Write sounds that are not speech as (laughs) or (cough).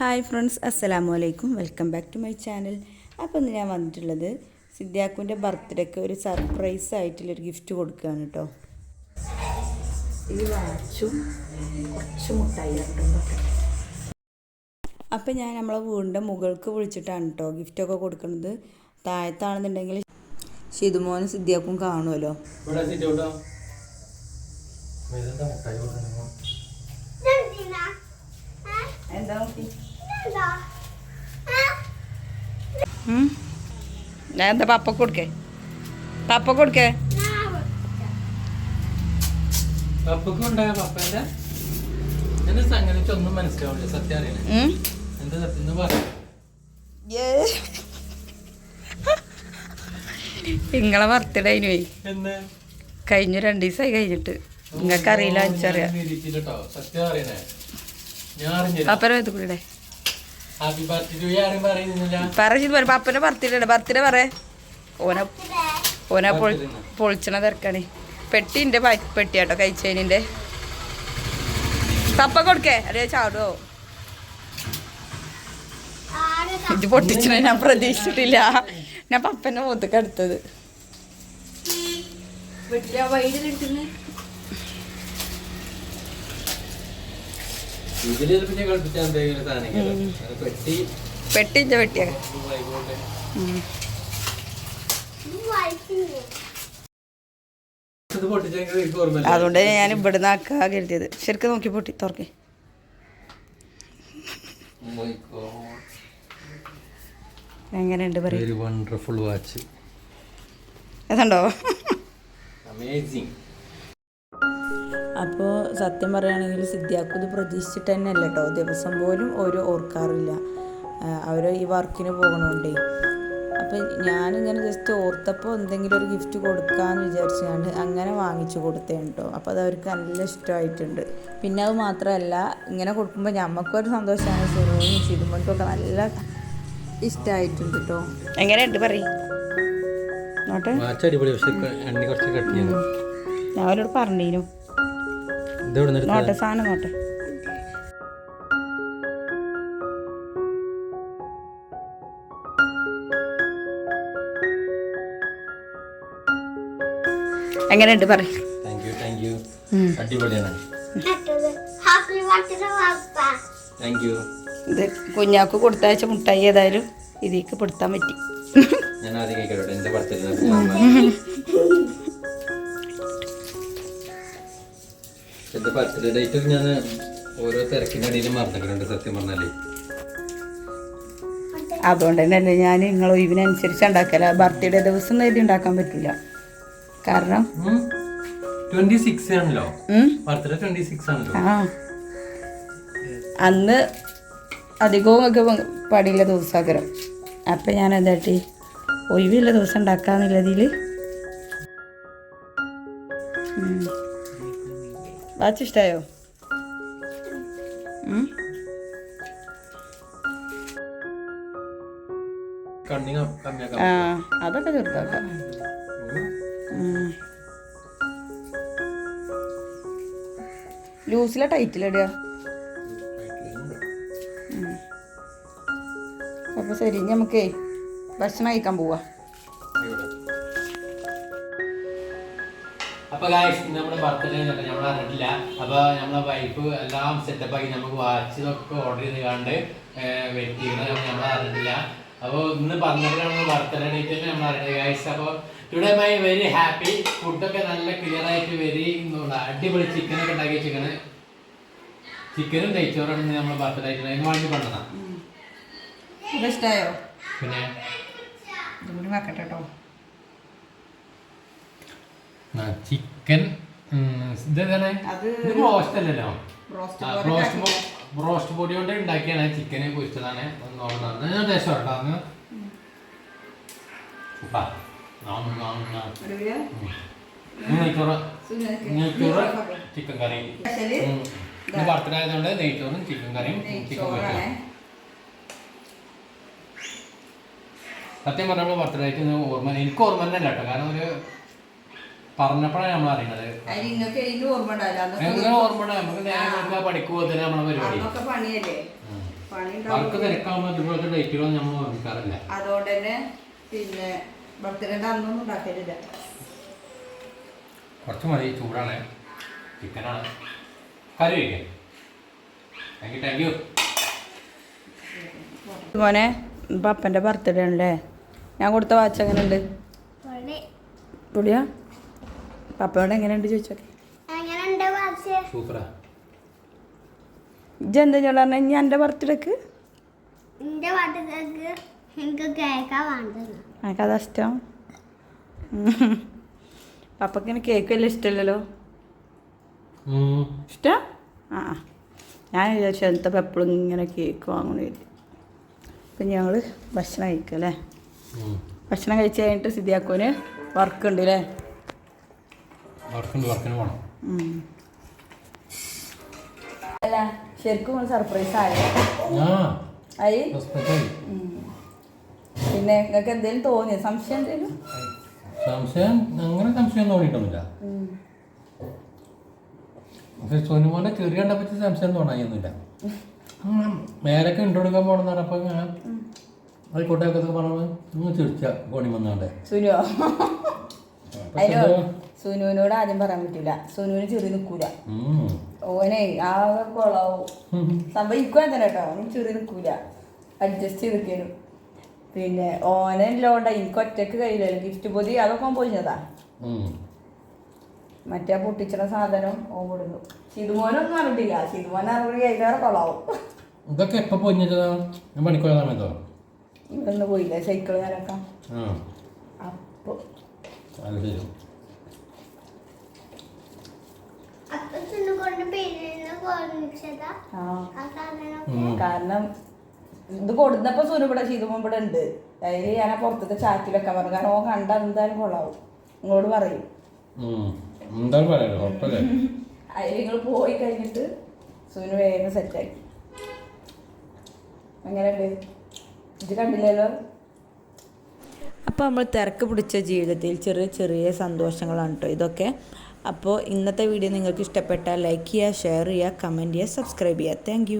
Hi friends അസ്സലാമു അലൈക്കും welcome back to my channel അപ്പോൾ ഇന്ന് ഞാൻ വന്നിട്ടുള്ളത് സിദ്ധാക്കുവിന്റെ ബർത്ത്ഡേക്ക് ഒരു സർപ്രൈസ് ആയിട്ടുള്ളൊരു ഗിഫ്റ്റ് കൊടുക്കുകയാണ് കേട്ടോ ഈ വാച്ചും കുറച്ച് മുട്ടായി അപ്പോൾ ഞാൻ നമ്മളെ വീടിന്റെ മുകൾക്ക് വിളിച്ചിട്ടാണ് കേട്ടോ ഗിഫ്റ്റൊക്കെ കൊടുക്കുന്നത്. താഴത്താണെന്നുണ്ടെങ്കിൽ ഷിതുമോനും സിദ്ധിയാക്കും കാണുമല്ലോ എന്താ ഞാൻ എന്താ പപ്പ കൊടുക്കേ? പപ്പ കൊടുക്കേ? മനസ്സിലാവില്ല സത്യം എന്താ സത്യം പറയാം നിങ്ങളെ ബർത്ത്ഡേ പോയി എന്ന്? കഴിഞ്ഞു രണ്ട് ദിവസമായി കഴിഞ്ഞിട്ട്. നിങ്ങക്കറിയില്ല പപ്പനെ ഇത് കൂടെ ഹാപ്പി ബർത്ത്ഡേ ആരും പറയുന്നില്ല. പറഞ്ഞു പറ. പപ്പനെ ബർത്ത്ഡേ ബർത്ത്ഡേ പറ. ഓനെ ഓനെ പൊളിച്ചണ തിരക്കാണ്. പെട്ടിന്റെ പെട്ടി കേട്ടോ കഴിച്ചതിന്റെ പപ്പ കൊടുക്കേ. അല്ലേ ചാടുവോ? ഇത് പൊട്ടിച്ചണ ഞാൻ പ്രതീക്ഷിച്ചിട്ടില്ല. ഞാൻ പപ്പന്റെ മുഖത്തേക്ക് എടുത്തത് ഇതിൽ പിന്നെ കളിപ്പിച്ചാൽ എന്തെങ്കിലും സാധനം അത് പെട്ടി. പെട്ടിന്റെ പെട്ടിയാ? അതുകൊണ്ട് ഞാൻ ഇവിടുന്ന് ആക്കാ കരുതിയത്. ശരിക്കും നോക്കി പൊട്ടി തുറക്കി. എങ്ങനെയുണ്ട് പറയും. വണ്ടർഫുൾ വാച്ച് അതുണ്ടോ അമേസിങ് അപ്പോൾ സത്യം പറയുകയാണെങ്കിൽ സിദ്ധിയാക്കും ഇത് പ്രതീക്ഷിച്ചിട്ട് തന്നെ അല്ല കേട്ടോ ദിവസം പോലും ഒരു ഓർക്കാറില്ല. അവർ ഈ വർക്കിന് പോകണോണ്ടേ. അപ്പം ഞാനിങ്ങനെ ജസ്റ്റ് ഓർത്തപ്പോൾ എന്തെങ്കിലും ഒരു ഗിഫ്റ്റ് കൊടുക്കാമെന്ന് വിചാരിച്ചുകൊണ്ട് അങ്ങനെ വാങ്ങിച്ചു കൊടുത്തേണ് കേട്ടോ അപ്പോൾ അത് അവർക്ക് നല്ല ഇഷ്ടമായിട്ടുണ്ട്. പിന്നെ അത് മാത്രമല്ല ഇങ്ങനെ കൊടുക്കുമ്പോൾ ഞമ്മക്കൊരു സന്തോഷമാണ്. സുനൂനും ചിതുമണിക്കൊക്കെ നല്ല ഇഷ്ടമായിട്ടുണ്ട് കേട്ടോ എങ്ങനെയുണ്ട് പറയും നോട്ടെ. പറഞ്ഞിരുന്നു ഞാൻ അവരോട് നിന്ന് നോട്ടെ സാധനം നോട്ടെ. എങ്ങനെയുണ്ട്? പറയും. ഇത് കുഞ്ഞാക്ക് കൊടുത്തയച്ച മുട്ടായി ഏതായാലും ഇതിലേക്ക് പെടുത്താൻ പറ്റി. ഞാൻ ആദ്യം കഴിക്കട്ടെ എന്റെ (laughs) എന്റെ ബർത്ത്ഡേ ഡേറ്റ് ഞാൻ ഓരോ തിരക്കിനിടയിൽ മറന്നിട്ടുണ്ട് സത്യം പറഞ്ഞാലേ. അതുകൊണ്ട് തന്നെയല്ലേ ഞാൻ നിങ്ങൾ ഒഴിവിനനുസരിച്ച് ഉണ്ടാക്കല. ബർത്ത്ഡേ ദിവസം നേരി ഉണ്ടാക്കാൻ പറ്റില്ല കാരണം? ആണല്ലോ. ആണല്ലോ. അന്ന് അധികവും ഒക്കെ പടിയുള്ള ദിവസാഗ്രഹം. അപ്പം ഞാൻ എന്താട്ടി? ഒഴിവുള്ള ദിവസം ഉണ്ടാക്കാന്നുള്ളതിൽ വാച്ച് ഇഷ്ടമായോ ആ അതൊക്കെ ചെറുതാക്കാം. ലൂസിലെ ടൈറ്റിലിടുക അപ്പോൾ ശരി ഇനി നമുക്കേ ഭക്ഷണം കഴിക്കാൻ പോവാ. അപ്പൊ ഗായ്സ് നമ്മുടെ ബർത്ത്ഡേ നമ്മൾ അറിഞ്ഞിട്ടില്ല. അപ്പൊ നമ്മളെ വൈഫ് എല്ലാം സെറ്റപ്പ് ആക്കി നമുക്ക് വാച്ച് ഇതൊക്കെ ഓർഡർ ചെയ്ത് കണ്ട് വെയിറ്റ് ചെയ്യുന്നത് നമ്മൾ അറിഞ്ഞിട്ടില്ല. അപ്പോൾ ഇന്ന് പന്ത്രണ്ടാണ് ബർത്ത്ഡേ ഡേറ്റ് തന്നെ നമ്മൾ അറിഞ്ഞത് ഗായ്സ് അപ്പോൾ ടുഡേ മൈ വെരി ഹാപ്പി ഫുഡൊക്കെ നല്ല ക്ലിയർ ആയിട്ട് വെരി. അടിപൊളി ചിക്കനൊക്കെ ഉണ്ടാക്കി ചിക്കന് ചിക്കനും നെയ്ച്ചോറാണ് ഇന്ന് നമ്മൾ ബർത്ത്ഡേ ആയിട്ട് അതിന് വാങ്ങി പണ്ടതാണ് ഇഷ്ടമായോ പിന്നെ? കേട്ടോ ചിക്കൻ റോസ്റ്റ് പൊടി കൊണ്ട് ഉണ്ടാക്കിയാണ് ചിക്കനെ പൊരിച്ചതാണ് നോക്കുന്നത് ഞാൻ ടേസ്റ്റ് കേട്ടോ അന്ന്. ഉപ്പാ. നാം, നാം, നാം. ഒരു ഉം. ഇന്ന് നെയ്ച്ചോറ് ചിക്കൻ കറി. ബർത്ത്ഡേ ആയതുകൊണ്ട് നെയ്ച്ചോറും ചിക്കൻ കറിയും ചിക്കൻ പൊരിച്ചതും സത്യം പറഞ്ഞ ബർത്ത്ഡേ ആയിട്ട് ഓർമ്മ എനിക്ക് ഓർമ്മ തന്നെ കേട്ടോ. കാരണം ഒരു പറഞ്ഞപ്പോഴാണ് നമ്മൾ ഓർമ്മ അന്നൊക്കെ എങ്ങനെ ഓർമ്മ? നമുക്ക് നേരെ നമ്മളെ പരിപാടി. പണിയല്ലേ. പണി വർക്ക് തിരക്കാകുമ്പോൾ ഇതുപോലത്തെ ഡേറ്റുകളൊന്നും നമ്മൾ ഓർമ്മിക്കാറില്ല. അതുകൊണ്ട് തന്നെ പിന്നെ അന്നൊന്നും ഉണ്ടാക്കലില്ല. കുറച്ച് മതി ചൂടാണ്. ചിക്കനാണ് കറി വയ്ക്കാം താങ്ക് യു താങ്ക് യു മോനെ ഇപ്പം അപ്പന്റെ ബർത്ത്ഡേ ആണല്ലേ? ഞാൻ കൊടുത്ത വാച്ച് എങ്ങനെയുണ്ട്? പൊളി പൊളിയാ? പപ്പയോട് എങ്ങനെയുണ്ട് ചോദിച്ചോക്കെ? ഇജെന്താ ഞാൻ പറഞ്ഞ? ഇനി എന്റെ ബർത്ത്ഡേക്ക് എനിക്കതാ ഇഷ്ടം. പപ്പക്കിന് കേക്ക് വലിയ ഇഷ്ടമല്ലല്ലോ ഇഷ്ടം? ആ. ഞാൻ വിചാരിച്ചു എന്താ എപ്പോഴും ഇങ്ങനെ കേക്ക് വാങ്ങണ അപ്പം ഞങ്ങൾ ഭക്ഷണം കഴിക്കും അല്ലേ ഭക്ഷണം കഴിച്ച് കഴിഞ്ഞിട്ട് സിദ്ധിയാക്കൂന് വർക്ക് ഉണ്ട് അല്ലേ വർക്കുണ്ട് വർക്കിന് പോകണം അല്ല ശരിക്കും സർപ്രൈസ് ആയി. ആയി? പിന്നെ നിങ്ങൾക്ക് എന്തെങ്കിലും തോന്നിയ? സംശയം എന്തെങ്കിലും സംശയം അങ്ങനെ സംശയം തോന്നിയിട്ടൊന്നുമില്ല. പക്ഷെ സോനുമോന്റെ ചെറിയ കണ്ടപ്പറ്റി സംശയം തോന്നായൊന്നുമില്ല മേലൊക്കെ ഇട്ടുകൊടുക്കാൻ പോണെന്ന് പറഞ്ഞപ്പോൾ ഞാൻ ആയിക്കോട്ടെ ഒക്കെ പറഞ്ഞത് ഒന്ന് ചിരിച്ച കോണി വന്നാണ്ട്. ചെറിയ- സുനുവിനോട് ആദ്യം പറയാൻ പറ്റൂല. സുനുവിന് ചെറു നിൽക്കൂല ഓനെ ആ കൊളാവും. ഉം. സംഭവിക്കാൻ തന്നെ കേട്ടോ. അവന് ചെറി നിൽക്കൂല അഡ്ജസ്റ്റ് ചെയ്തിരിക്കുന്നു പിന്നെ ഓനെ ഇല്ലോണ്ട എനിക്ക് ഒറ്റയ്ക്ക് കയ്യില്ല ഗിഫ്റ്റ് പൊതി അതൊക്കെ ഓൻ പൊതിഞ്ഞതാ. മറ്റേ പൊട്ടിച്ചിട സാധനം ഓൻ കൊടുന്നു ശിതുമോനൊന്നും അറിഞ്ഞിട്ടില്ല. ശിതുമോൻ അറിഞ്ഞ കയ്യിലേറെ കൊളാവും. ഇതൊക്കെ എപ്പോ പൊഞ്ഞിട്ടാ ഞാൻ പണിക്കോയ സമയത്തോ? ഇവിടുന്ന് പോയില്ലേ? സൈക്കിൾ അത് അപ്പൊ ചെന്ന് കൊണ്ട് പേരിന് കൊണ്ടിച്ചതാ ആ ആ സാധനം ഉം. കാരണം ഇത് കൊടുന്നപ്പോ സുനു ഇവിടെ ഉണ്ട്. അതിൽ ഞാൻ ആ പുറത്തത്തെ വെക്കാൻ പറഞ്ഞു. കാരണം ഓ കണ്ട എന്തായാലും കൊള്ളാവും. നിങ്ങളോട് പറയും. അതിൽ നിങ്ങൾ പോയി കഴിഞ്ഞിട്ട് സുനു വേഗം സെറ്റാക്കി അങ്ങനെയുണ്ട് ഇത് കണ്ടില്ലല്ലോ? അപ്പോൾ നമ്മൾ തിരക്ക് പിടിച്ച ജീവിതത്തിൽ ചെറിയ ചെറിയ സന്തോഷങ്ങളാണ് കേട്ടോ ഇതൊക്കെ. അപ്പോൾ ഇന്നത്തെ വീഡിയോ നിങ്ങൾക്ക് ഇഷ്ടപ്പെട്ടാൽ ലൈക്ക് ചെയ്യുക ഷെയർ ചെയ്യുക കമന്റ് ചെയ്യുക സബ്സ്ക്രൈബ് ചെയ്യുക. താങ്ക്